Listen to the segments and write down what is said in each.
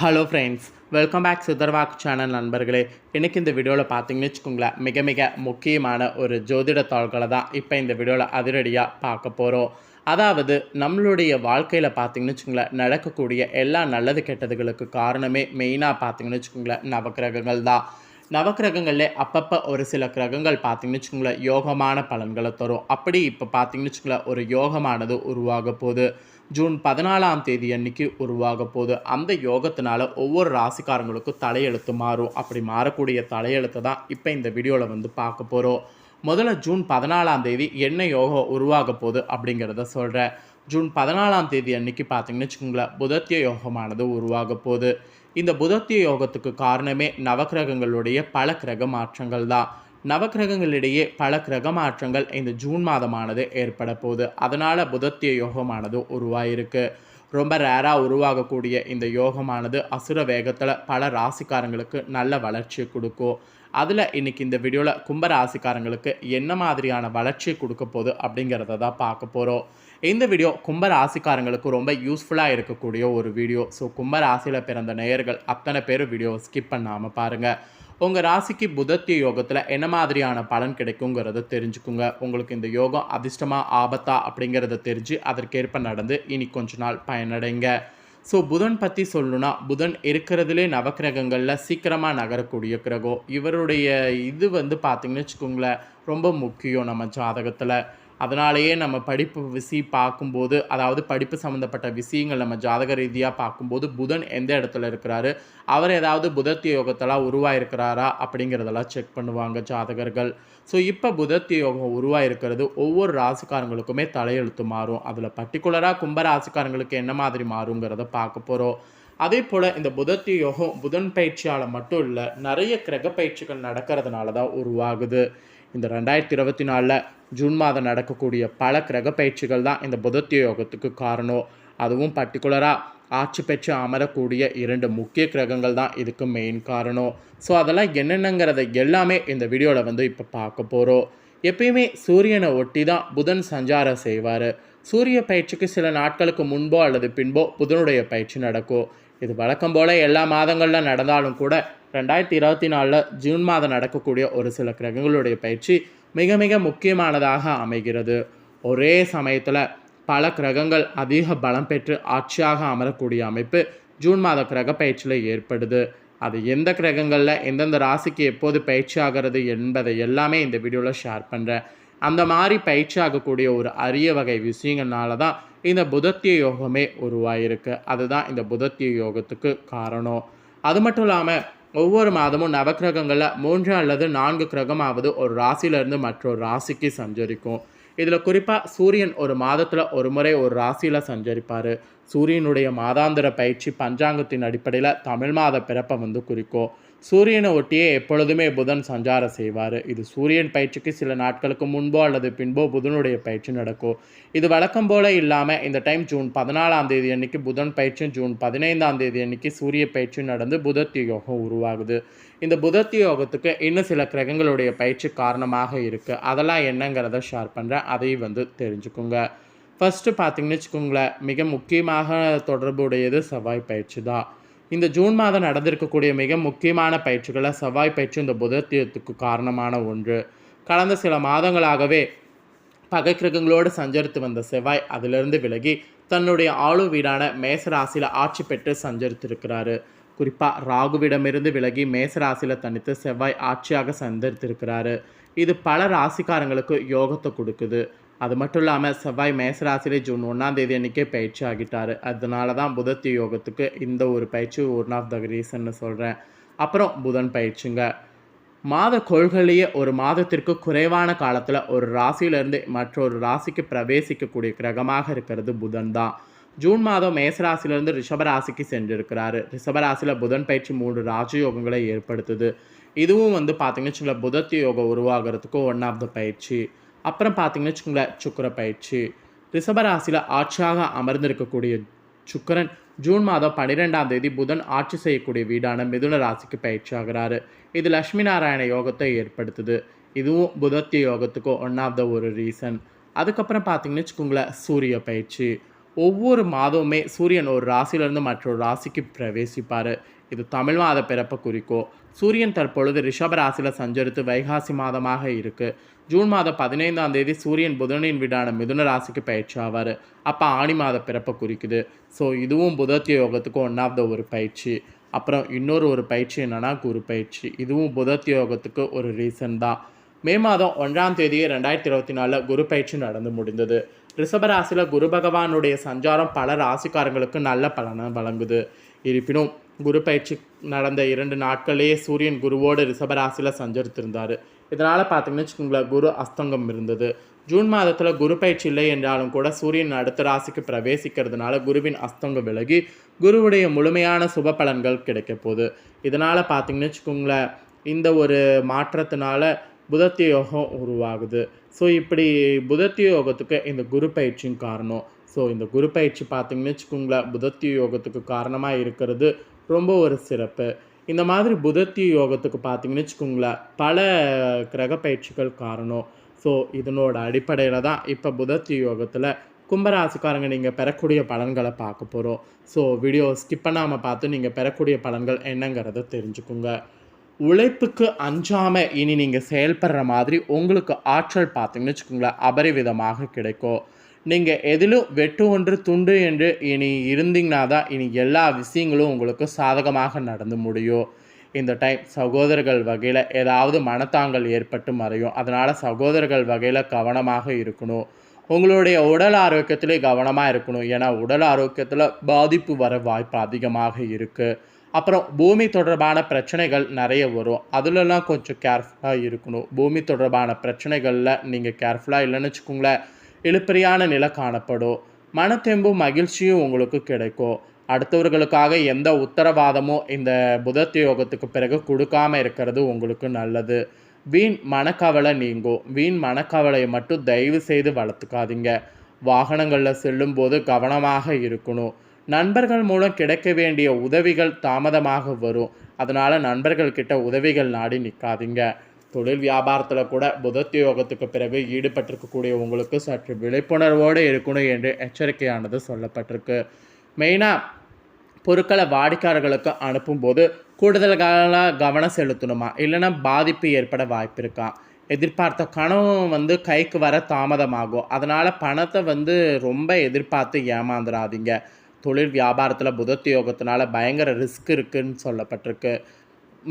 Hello friends welcome back சுதர்வாக் channel நண்பர்களே. இன்றைக்கி இந்த வீடியோவில் பார்த்தீங்கன்னு வச்சுக்கோங்களேன் மிக மிக முக்கியமான ஒரு ஜோதிட தாள்களை தான் இப்போ இந்த வீடியோவில் அதிரடியாக பார்க்க போகிறோம் அதாவது நம்மளுடைய வாழ்க்கையில் பார்த்தீங்கன்னு வச்சுக்கோங்களேன் நடக்கக்கூடிய எல்லா நல்லது கெட்டதுகளுக்கு காரணமே மெயினாக பார்த்தீங்கன்னு வச்சுக்கோங்களேன் நவக்கிரகங்கள் தான். நவக்கிரகங்களில் அப்பப்போ ஒரு சில கிரகங்கள் பார்த்தீங்கன்னு வச்சுக்கோங்களேன் யோகமான பலன்களை தரும். அப்படி இப்போ பார்த்தீங்கன்னு வச்சுக்கோங்களேன் ஒரு யோகமானது உருவாக போகுது. ஜூன் பதினாலாம் தேதி அன்னைக்கு உருவாக போகுது. அந்த யோகத்தினால ஒவ்வொரு ராசிக்காரங்களுக்கும் தலையெழுத்து மாறும். அப்படி மாறக்கூடிய தலையெழுத்தை தான் இப்போ இந்த வீடியோவில் வந்து பார்க்க போகிறோம் முதல்ல ஜூன் பதினாலாம் தேதி என்ன யோகம் உருவாக போகுது அப்படிங்கிறத சொல்கிறேன் ஜூன் பதினாலாம் தேதி அன்னைக்கு பார்த்தீங்கன்னு வச்சுக்கோங்களேன் புதத்திய யோகமானது உருவாக போகுது. இந்த புதத்திய யோகத்துக்கு காரணமே நவக்கிரகங்களுடைய பல கிரக மாற்றங்கள் தான் நவக்கிரகங்களிடையே பல கிரக மாற்றங்கள் இந்த ஜூன் மாதமானது ஏற்பட போகுது. அதனால் புதத்திய யோகமானது உருவாயிருக்கு. ரொம்ப ரேராக உருவாகக்கூடிய இந்த யோகமானது அசுர வேகத்தில் பல ராசிக்காரங்களுக்கு நல்ல வளர்ச்சியை கொடுக்கும். அதில் இன்றைக்கி இந்த வீடியோவில் கும்ப ராசிக்காரங்களுக்கு என்ன மாதிரியான வளர்ச்சியை கொடுக்க போகுது அப்படிங்கிறத தான் பார்க்க போகிறோம் இந்த வீடியோ கும்ப ராசிக்காரங்களுக்கு ரொம்ப யூஸ்ஃபுல்லாக இருக்கக்கூடிய ஒரு வீடியோ ஸோ கும்ப ராசியில் பிறந்த நேயர்கள் அத்தனை பேர் வீடியோவை ஸ்கிப் பண்ணாமல் பாருங்கள் உங்கள் ராசிக்கு புதத்திய யோகத்தில் என்ன மாதிரியான பலன் கிடைக்குங்கிறத தெரிஞ்சுக்குங்க. உங்களுக்கு இந்த யோகம் அதிர்ஷ்டமா ஆபத்தா அப்படிங்கிறத தெரிஞ்சு அதற்கேற்ப நடந்து இனி கொஞ்ச நாள் பயனடைங்க. ஸோ புதன் பற்றி சொல்லணும்னா புதன் இருக்கிறதுலே நவக்கிரகங்களில் சீக்கிரமாக நகரக்கூடிய கிரகம். இவருடைய இது வந்து பார்த்திங்கன்னு வச்சுக்கோங்களேன் ரொம்ப முக்கியம் நம்ம ஜாதகத்தில். அதனாலேயே நம்ம படிப்பு விசி பார்க்கும்போது அதாவது படிப்பு சம்மந்தப்பட்ட விஷயங்கள் நம்ம ஜாதக ரீதியாக பார்க்கும்போது புதன் எந்த இடத்துல இருக்கிறாரு? அவர் ஏதாவது புதத்திய யோகத்தெல்லாம் உருவாயிருக்கிறாரா? அப்படிங்கிறதெல்லாம் செக் பண்ணுவாங்க ஜாதகர்கள். ஸோ இப்போ புதத்திய யோகம் உருவாயிருக்கிறது ஒவ்வொரு ராசிக்காரங்களுக்குமே தலையெழுத்து மாறும். அதில் பர்டிகுலராக கும்ப ராசிக்காரங்களுக்கு என்ன மாதிரி மாறுங்கிறத பார்க்க போகிறோம் அதே போல் இந்த புதத்திய யோகம் புதன் பயிற்சியால் மட்டும் இல்லை நிறைய கிரக பயிற்சிகள் நடக்கிறதுனால தான் உருவாகுது. இந்த ரெண்டாயிரத்தி இருபத்தி நாலில் ஜூன் மாதம் நடக்கக்கூடிய பல கிரக பயிற்சிகள் தான் இந்த புதத்திய யோகத்துக்கு காரணம். அதுவும் பர்டிகுலராக ஆட்சி பெற்று அமரக்கூடிய இரண்டு முக்கிய கிரகங்கள் தான் இதுக்கு மெயின் காரணம். ஸோ அதெல்லாம் என்னென்னங்கிறத எல்லாமே இந்த வீடியோவில் வந்து இப்போ பார்க்க போகிறோம் எப்பயுமே சூரியனை ஒட்டி தான் புதன் சஞ்சாரம் செய்வார். சூரிய பயிற்சிக்கு சில நாட்களுக்கு முன்போ அல்லது பின்போ புதனுடைய பயிற்சி நடக்கும். இது வழக்கம் போல் எல்லா மாதங்களில் நடந்தாலும் கூட ரெண்டாயிரத்தி இருபத்தி நாலில் ஜூன் மாதம் நடக்கக்கூடிய ஒரு சில கிரகங்களுடைய பயிற்சி மிக மிக முக்கியமானதாக அமைகிறது. ஒரே சமயத்தில் பல கிரகங்கள் அதிக பலம் பெற்று ஆட்சியாக அமரக்கூடிய அமைப்பு ஜூன் மாத கிரக பயிற்சியில் ஏற்படுது. அது எந்த கிரகங்களில் எந்தெந்த ராசிக்கு எப்போது பயிற்சி ஆகிறது என்பதை எல்லாமே இந்த வீடியோவில் ஷேர் பண்ணுறேன் அந்த மாதிரி பயிற்சி ஆகக்கூடிய ஒரு அரிய வகை விஷயங்கள்னால தான் இந்த புதத்திய யோகமே உருவாயிருக்கு. அதுதான் இந்த புதத்திய யோகத்துக்கு காரணம். அது மட்டும் இல்லாமல் ஒவ்வொரு மாதமும் நவக்கிரகங்களில் மூன்று அல்லது நான்கு கிரகமாவது ஒரு ராசியிலிருந்து மற்றொரு ராசிக்கு சஞ்சரிக்கும். இதில் குறிப்பாக சூரியன் ஒரு மாதத்தில் ஒரு முறை ஒரு ராசியில் சஞ்சரிப்பார். சூரியனுடைய மாதாந்திர பயிற்சி பஞ்சாங்கத்தின் அடிப்படையில் தமிழ் மாத பிறப்பை வந்து குறிக்கும். சூரியனை ஒட்டியே எப்பொழுதுமே புதன் சஞ்சாரம் செய்வார். இது சூரியன் பயிற்சிக்கு சில நாட்களுக்கு முன்போ அல்லது பின்போ புதனுடைய பயிற்சி நடக்கும். இது வழக்கம் போல இல்லாமல் இந்த டைம் ஜூன் பதினாலாம் தேதி அன்னைக்கு புதன் பயிற்சியும் ஜூன் பதினைந்தாம் தேதி அன்னைக்கு சூரிய பயிற்சி நடந்து புதத்தி யோகம் உருவாகுது. இந்த புதத்தி யோகத்துக்கு இன்னும் சில கிரகங்களுடைய பயிற்சி காரணமாக இருக்குது அதெல்லாம் என்னங்கிறத ஷேர் பண்ணுறேன் அதையும் வந்து தெரிஞ்சுக்குங்க. ஃபஸ்ட்டு பார்த்தீங்கன்னு வச்சுக்கோங்களேன் மிக முக்கியமாக தொடர்புடையது செவ்வாய் பயிற்சி தான். இந்த ஜூன் மாதம் நடந்திருக்கக்கூடிய மிக முக்கியமான பயிற்சிகளை செவ்வாய் பயிற்சி இந்த புதத்தியத்துக்கு காரணமான ஒன்று. கடந்த சில மாதங்களாகவே பகை கிரகங்களோடு சஞ்சரித்து வந்த செவ்வாய் அதிலிருந்து விலகி தன்னுடைய ஆளு வீடான மேசராசியில் ஆட்சி பெற்று சஞ்சரித்திருக்கிறாரு. குறிப்பாக ராகுவிடமிருந்து விலகி மேசராசியில் தனித்து செவ்வாய் ஆட்சியாக சந்தரித்திருக்கிறாரு இது பல ராசிக்காரங்களுக்கு யோகத்தை கொடுக்குது. அது மட்டும் இல்லாமல் செவ்வாய் மேசராசிலே ஜூன் ஒன்றாம் தேதி அன்றைக்கே பயிற்சி ஆகிட்டார். அதனால தான் புதத்தி யோகத்துக்கு இந்த ஒரு பயிற்சி ஒன் ஆஃப் த ரீசன்னு சொல்கிறேன் அப்புறம் புதன் பயிற்சிங்க. மாத கொள்கையிலேயே ஒரு மாதத்திற்கு குறைவான காலத்தில் ஒரு ராசியிலேருந்து மற்றொரு ராசிக்கு பிரவேசிக்கக்கூடிய கிரகமாக இருக்கிறது புதன் தான். ஜூன் மாதம் மேசராசிலிருந்து ரிஷபராசிக்கு சென்றிருக்கிறாரு. ரிஷபராசியில் புதன் பயிற்சி மூன்று ராஜயோகங்களை ஏற்படுத்துது. இதுவும் வந்து பார்த்தீங்கன்னு வச்சுக்கோங்களேன் புதத்தி யோகம் உருவாகிறதுக்கு ஒன் ஆஃப் த பயிற்சி. அப்புறம் பார்த்தீங்கன்னு வச்சுக்கோங்களேன் சுக்கர பயிற்சி. ரிஷபராசியில் ஆட்சியாக அமர்ந்திருக்கக்கூடிய சுக்கரன் ஜூன் மாதம் பன்னிரெண்டாம் தேதி புதன் ஆட்சி செய்யக்கூடிய வீடான மிதுன ராசிக்கு பயிற்சி ஆகிறாரு. இது லக்ஷ்மி நாராயண யோகத்தை ஏற்படுத்துது. இதுவும் புதத்திய யோகத்துக்கு ஒன் ஆஃப் த ஒரு ரீசன் அதுக்கப்புறம் பார்த்தீங்கன்னு வச்சுக்கோங்களேன் சூரிய பயிற்சி. ஒவ்வொரு மாதமுமே சூரியன் ஒரு ராசியிலிருந்து மற்றொரு ராசிக்கு பிரவேசிப்பார். இது தமிழ் மாத பிறப்பு குறிக்கோ சூரியன் தற்பொழுது ரிஷபராசியில் சஞ்சரித்து வைகாசி மாதமாக இருக்குது ஜூன் மாதம் பதினைந்தாம் தேதி சூரியன் புதனின் வீடான மிதுன ராசிக்கு பயிற்சி ஆவார். அப்போ ஆணி மாத பிறப்பை குறிக்குது. ஸோ இதுவும் புதத்திய யோகத்துக்கு ஒன் ஆஃப் த ஒரு பயிற்சி. அப்புறம் இன்னொரு ஒரு பயிற்சி என்னென்னா குரு பயிற்சி. இதுவும் புதத்திய யோகத்துக்கு ஒரு ரீசன் தான் மே மாதம் ஒன்றாம் தேதி ரெண்டாயிரத்தி இருபத்தி நாலில் குரு பயிற்சி நடந்து முடிந்தது. ரிஷபராசியில் குரு பகவானுடைய சஞ்சாரம் பல ராசிக்காரங்களுக்கு நல்ல பலனை வழங்குது. இருப்பினும் குரு பயிற்சி நடந்த இரண்டு நாட்களே சூரியன் குருவோடு ரிஷபராசியில் சஞ்சரித்திருந்தார். இதனால் பார்த்தீங்கன்னு வச்சுக்கோங்களேன் குரு அஸ்தங்கம் இருந்தது. ஜூன் மாதத்தில் குரு பயிற்சி இல்லை என்றாலும் கூட சூரியன் அடுத்த ராசிக்கு பிரவேசிக்கிறதுனால குருவின் அஸ்தங்கம் விலகி குருவுடைய முழுமையான சுப பலன்கள் கிடைக்க போகுது. இதனால் பார்த்தீங்கன்னு வச்சுக்கோங்களேன் இந்த ஒரு மாற்றத்தினால புதத்தி யோகம் உருவாகுது. ஸோ இப்படி புதத்தி யோகத்துக்கு இந்த குரு பயிற்சியும் காரணம். ஸோ இந்த குரு பயிற்சி பார்த்தீங்கன்னு வச்சுக்கோங்களேன் புதத்திய யோகத்துக்கு காரணமாக இருக்கிறது ரொம்ப ஒரு சிறப்பு. இந்த மாதிரி புதத்திய யோகத்துக்கு பார்த்தீங்கன்னு வச்சுக்கோங்களேன் பல கிரக பயிற்சிகள் காரணம். ஸோ இதனோட அடிப்படையில் தான் இப்போ புதத்திய யோகத்தில் கும்பராசிக்காரங்க நீங்கள் பெறக்கூடிய பலன்களை பார்க்க போகிறோம் ஸோ வீடியோ ஸ்கிப் பண்ணாமல் பார்த்து நீங்கள் பெறக்கூடிய பலன்கள் என்னங்கிறத தெரிஞ்சுக்குங்க. உழைப்புக்கு அஞ்சாமல் இனி நீங்கள் செயல்படுற மாதிரி உங்களுக்கு ஆற்றல் பார்த்தீங்கன்னு வச்சுக்கோங்களேன் அபரிவிதமாக கிடைக்கும். நீங்கள் எதிலும் வெட்டு ஒன்று துண்டு என்று இனி இருந்தீங்கன்னா தான் இனி எல்லா விஷயங்களும் உங்களுக்கு சாதகமாக நடந்து முடியும். இந்த டைம் சகோதரர்கள் வகையில் ஏதாவது மனத்தாங்கல் ஏற்பட்டு மறையும். அதனால் சகோதரர்கள் வகையில் கவனமாக இருக்கணும். உங்களுடைய உடல் ஆரோக்கியத்திலே கவனமாக இருக்கணும். ஏன்னா உடல் ஆரோக்கியத்தில் பாதிப்பு வர வாய்ப்பு அதிகமாக இருக்குது அப்புறம் பூமி தொடர்பான பிரச்சனைகள் நிறைய வரும். அதுலலாம் கொஞ்சம் கேர்ஃபுல்லாக இருக்கணும். பூமி தொடர்பான பிரச்சனைகளில் நீங்கள் கேர்ஃபுல்லாக இல்லைன்னு வச்சுக்கோங்களேன். இழுப்பறியான நிலை காணப்படும். மனத்தெம்பும் மகிழ்ச்சியும் உங்களுக்கு கிடைக்கும். அடுத்தவர்களுக்காக எந்த உத்தரவாதமும் இந்த புதத்த யோகத்துக்கு பிறகு கொடுக்காம இருக்கிறது உங்களுக்கு நல்லது. வீண் மனக்கவலை நீங்கும். வீண் மனக்கவலையை மட்டும் தயவு செய்து வளர்த்துக்காதீங்க. வாகனங்களில் செல்லும்போது கவனமாக இருக்கணும். நண்பர்கள் மூலம் கிடைக்க வேண்டிய உதவிகள் தாமதமாக வரும். அதனால் நண்பர்கள்கிட்ட உதவிகள் நாடி நிற்காதீங்க தொழில் வியாபாரத்தில் கூட புதத்திய யோகத்துக்கு பிறகு ஈடுபட்டிருக்கக்கூடிய உங்களுக்கு சற்று விழிப்புணர்வோடு இருக்கணும் என்று எச்சரிக்கையானது சொல்லப்பட்டிருக்கு. மெயினாக பொருட்களை வாடிக்கையாளர்களுக்கு அனுப்பும்போது கூடுதலாக கவனம் செலுத்தணுமா? இல்லைன்னா பாதிப்பு ஏற்பட வாய்ப்பு இருக்கா எதிர்பார்த்த கணம் வந்து கைக்கு வர தாமதமாகும். அதனால் பணத்தை வந்து ரொம்ப எதிர்பார்த்து ஏமாந்துடாதீங்க தொழில் வியாபாரத்தில் புதத்து யோகத்தினால பயங்கர ரிஸ்க் இருக்குதுன்னு சொல்லப்பட்டிருக்கு.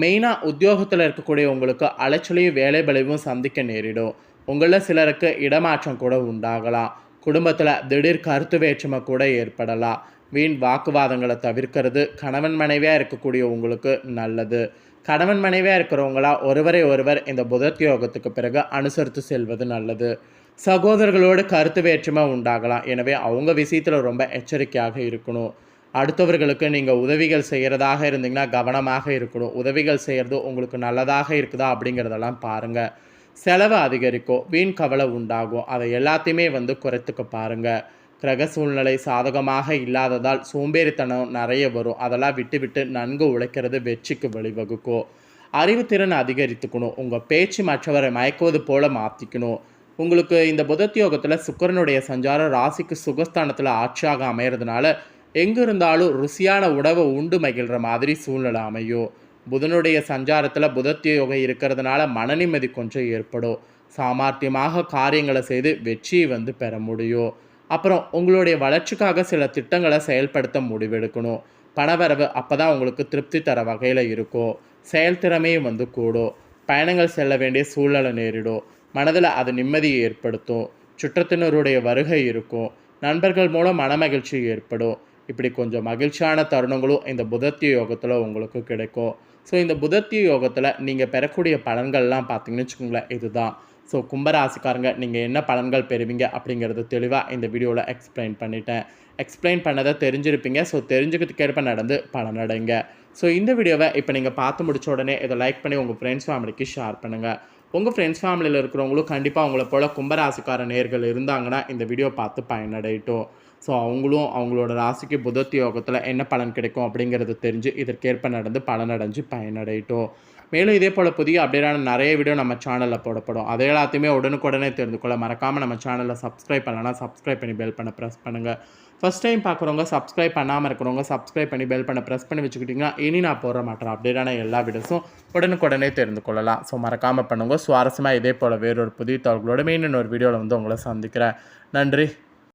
மெயினாக உத்தியோகத்தில் இருக்கக்கூடிய உங்களுக்கு அலைச்சலையும் வேலை பலவும் சந்திக்க நேரிடும். உங்களில் சிலருக்கு இடமாற்றம் கூட உண்டாகலாம். குடும்பத்தில் திடீர் கருத்து வேற்றுமை கூட ஏற்படலாம். வீண் வாக்குவாதங்களை தவிர்க்கிறது கணவன் மனைவியாக இருக்கக்கூடிய உங்களுக்கு நல்லது. கணவன் மனைவியாக இருக்கிறவங்களா ஒருவரை ஒருவர் இந்த புதத்தியோகத்துக்கு பிறகு அனுசரித்து செல்வது நல்லது. சகோதரர்களோடு கருத்து வேற்றுமை உண்டாகலாம். எனவே அவங்க விஷயத்தில் ரொம்ப எச்சரிக்கையாக இருக்கணும். அடுத்தவர்களுக்கு நீங்கள் உதவிகள் செய்கிறதாக இருந்தீங்கன்னா கவனமாக இருக்கணும். உதவிகள் செய்கிறது உங்களுக்கு நல்லதாக இருக்குதா அப்படிங்கிறதெல்லாம் பாருங்கள் செலவு அதிகரிக்கும். வீண் கவலை உண்டாகும். அதை எல்லாத்தையுமே வந்து குறைத்துக்க பாருங்கள் கிரக சூழ்நிலை சாதகமாக இல்லாததால் சோம்பேறித்தனம் நிறைய வரும். அதெல்லாம் விட்டு விட்டு நன்கு உழைக்கிறது வெற்றிக்கு வழிவகுக்கும். அறிவுத்திறன் அதிகரித்துக்கணும். உங்கள் பேச்சு மற்றவரை மயக்குவது போல மாற்றிக்கணும் உங்களுக்கு இந்த புதத்தியோகத்தில் சுக்கரனுடைய சஞ்சாரம் ராசிக்கு சுகஸ்தானத்தில் ஆட்சியாக அமைகிறதுனால எங்கே இருந்தாலும் ருசியான உணவை உண்டு மகிழ்கிற மாதிரி சூழ்நிலை அமையும். புதனுடைய சஞ்சாரத்தில் புதத்திய யோகம் இருக்கிறதுனால மன நிம்மதி கொஞ்சம் ஏற்படும். சாமர்த்தியமாக காரியங்களை செய்து வெற்றியை வந்து பெற முடியும். அப்புறம் உங்களுடைய வளர்ச்சிக்காக சில திட்டங்களை செயல்படுத்த முடிவெடுக்கணும். பணவரவு அப்போ தான் உங்களுக்கு திருப்தி தர வகையில் இருக்கும். செயல்திறமையும் வந்து கூடும். பயணங்கள் செல்ல வேண்டிய சூழ்நிலை நேரிடும். மனதில் அது நிம்மதியை ஏற்படுத்தும். சுற்றத்தினருடைய வருகை இருக்கும். நண்பர்கள் மூலம் மனமகிழ்ச்சி ஏற்படும். இப்படி கொஞ்சம் மகிழ்ச்சியான தருணங்களும் இந்த புதத்திய யோகத்தில் உங்களுக்கு கிடைக்கும். ஸோ இந்த புதத்திய யோகத்தில் நீங்கள் பெறக்கூடிய பலன்கள்லாம் பார்த்தீங்கன்னு வச்சுக்கோங்களேன் இதுதான். ஸோ கும்பராசிக்காரங்க நீங்கள் என்ன பலன்கள் பெறுவீங்க அப்படிங்கிறது தெளிவாக இந்த வீடியோவில் எக்ஸ்பிளைன் பண்ணிட்டேன். எக்ஸ்பிளைன் பண்ணதை தெரிஞ்சிருப்பீங்க. ஸோ தெரிஞ்சுக்கிறதுக்கேற்ப நடந்து பலனடைங்க ஸோ இந்த வீடியோவை இப்போ நீங்கள் பார்த்து முடிச்ச உடனே இதை லைக் பண்ணி உங்கள் ஃப்ரெண்ட்ஸ் ஃபேமிலிக்கு ஷேர் பண்ணுங்கள் உங்கள் ஃப்ரெண்ட்ஸ் ஃபேமிலியில் இருக்கிறவங்களும் கண்டிப்பாக உங்களை போல் கும்பராசிக்கார நேர்கள் இருந்தாங்கன்னா இந்த வீடியோ பார்த்து பயனடையட்டும். ஸோ அவங்களும் அவங்களோட ராசிக்கு புதத்தி யோகத்தில் என்ன பலன் கிடைக்கும் அப்படிங்கிறது தெரிஞ்சு இதற்கேற்ப நடந்து பலனடைஞ்சு பயனடையட்டும். மேலும் இதே போல் புதிய அப்டேட்டான நிறைய வீடியோ நம்ம சேனலில் போடப்படும். அதை எல்லாத்தையுமே உடனுக்குடனே தெரிந்து கொள்ள மறக்காமல் நம்ம சேனலில் சப்ஸ்கிரைப் பண்ணலன்னா சப்ஸ்கிரைப் பண்ணி பெல் பண்ண ப்ரெஸ் பண்ணுங்கள் ஃபஸ்ட் டைம் பார்க்குறவங்க சப்ஸ்கிரைப் பண்ணாமல் இருக்கிறவங்க சப்ஸ்கிரைப் பண்ணி பெல் பண்ண ப்ரெஸ் பண்ணி வச்சுக்கிட்டிங்கன்னா இனி நான் போடுற மாட்டேன் அப்டேட்டான எல்லா வீடியோஸும் உடனுக்குடனே தெரிந்து கொள்ளலாம். ஸோ மறக்காமல் பண்ணுங்க. சுவாரஸ்யமாக இதே போல் வேறொரு புதிய தகவலோட மீண்டும் ஒரு வீடியோவில் வந்து உங்களை சந்திக்கிறேன். நன்றி.